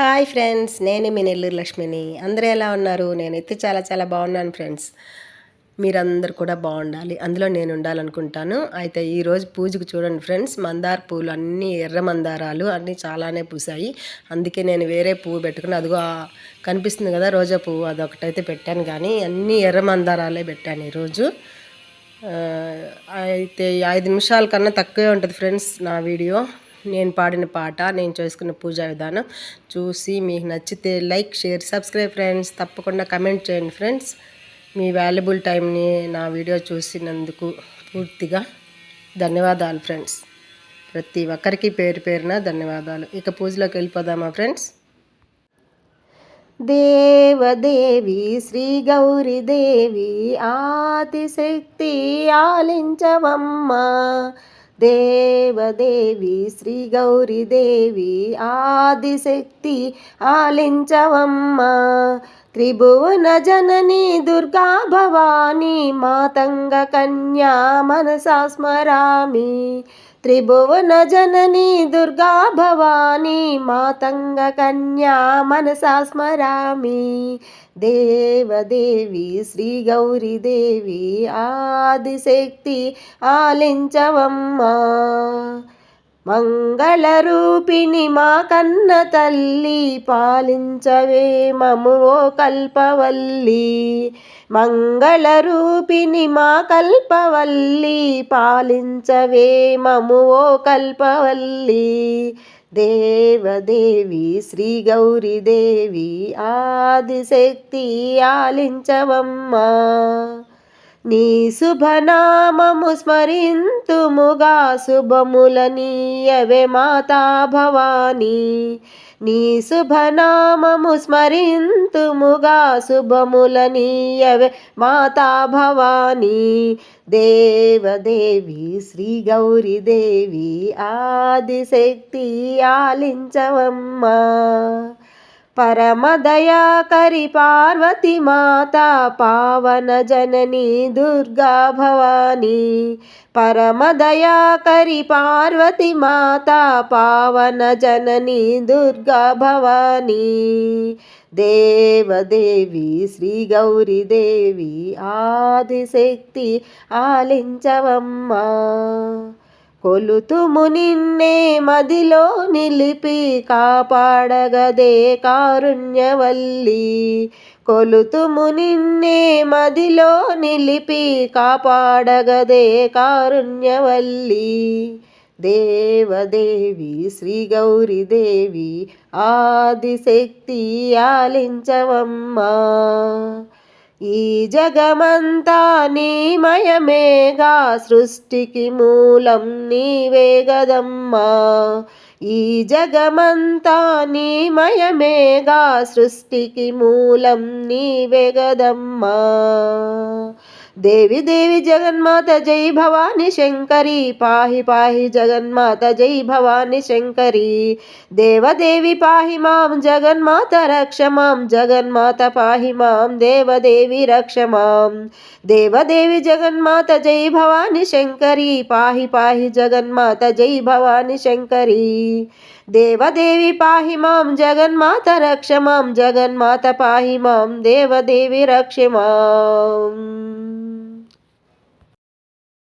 Hi friends నేను మీ నెల్లూరు లక్ష్మిని. అందరూ ఎలా ఉన్నారు? నేనైతే చాలా చాలా బాగున్నాను ఫ్రెండ్స్. మీరందరు కూడా బాగుండాలి. అందులో నేను ఉండాలనుకుంటాను. అయితే ఈరోజు పూజకు చూడండి ఫ్రెండ్స్ మందార పూలు అన్నీ ఎర్ర మందారాలు అన్నీ చాలానే పూసాయి. అందుకే నేను వేరే పువ్వు పెట్టుకుని అదిగో కనిపిస్తుంది కదా రోజా పువ్వు అదొకటైతే పెట్టాను కానీ అన్నీ ఎర్ర మందారాలే పెట్టాను ఈరోజు అయితే ఐదు నిమిషాల కన్నా తక్కువే ఉంటుంది ఫ్రెండ్స్ నా వీడియో. నేను పాడిన పాట నేను చేసుకున్న పూజా విధానం చూసి మీకు నచ్చితే లైక్ షేర్ సబ్స్క్రైబ్ ఫ్రెండ్స్. తప్పకుండా కమెంట్ చేయండి ఫ్రెండ్స్. మీ వాల్యుబుల్ టైంని నా వీడియో చూసినందుకు పూర్తిగా ధన్యవాదాలు ఫ్రెండ్స్. ప్రతి ఒక్కరికి పేరు పేరున ధన్యవాదాలు. ఇక పూజలోకి వెళ్ళిపోదామా ఫ్రెండ్స్? దేవదేవి శ్రీ గౌరీదేవి ఆదిశక్తి ఆలించవమ్మా. దేవదేవి శ్రీ గౌరీదేవి ఆదిశక్తి ఆలించవమ్మ. త్రిభువన జనని దుర్గా భవానీ మాతంగ కన్యా మనసా స్మరామి. త్రిభువన జనని దుర్గా భవానీ మాతంగ కన్యా మనసా స్మరామి. దేవదేవి శ్రీ గౌరీదేవి ఆదిశక్తి ఆలించవమ్మా. మంగళరూపిణి మా కన్న తల్లి పాలించవే మము ఓ కల్పవల్లి. మంగళరూపిణి మా కల్పవల్లి పాలించవే మము ఓ కల్పవల్లి. దేవదేవి శ్రీ గౌరీదేవి ఆదిశక్తి ఆలించవమ్మా. నీ శుభనామము స్మరింతుముగా శుభములనీయవే మాతా భవానీ. నీ శుభనామము స్మరింతుముగా శుభములనీయవే మాతా భవానీ. దేవదేవి శ్రీ గౌరీదేవి ఆదిశక్తి ఆలించవమ్మా. పరమదయాకరి పార్వతి మాత పావన జనని దుర్గా భవానీ. పరమదయాకరి పార్వతి మాత పావన జనని దుర్గా భవానీ. దేవదేవి శ్రీ గౌరీదేవి ఆదిశక్తి ఆలించవమ్మా. కొలుతుము నిన్నే మదిలో నిలిపి కాపాడగదే కారుణ్యవల్లి. కొలుతుము నిన్నే మదిలో నిలిపి కాపాడగదే కారుణ్యవల్లి. దేవదేవి శ్రీ గౌరీదేవి ఆదిశక్తి ఆలించవమ్మా. ఈ జగమంతా నీమయమేగా సృష్టికి మూలం నీవేగదమ్మా ఈ జగమంతా నీమయమేగా సృష్టికి మూలం నీవేగదమ్మా देवी देवी जगन्माता जय भवानी शंकरी, पाहि पाहि जगन्माता जय भवानी शंकरी। देव देवी पाहि माम, जगन्माता रक्ष माम, जगन्माता पाहि माम, देव देवी रक्ष माम। देव देवी जगन्माता जय भवानी शंकरी, पाहि पाहि जगन्माता जय भवानी शंकरी। देवदेवी पाहि माम, जगन्माता रक्ष माँ जगन्माता पाहि देव देवी रक्ष माम्।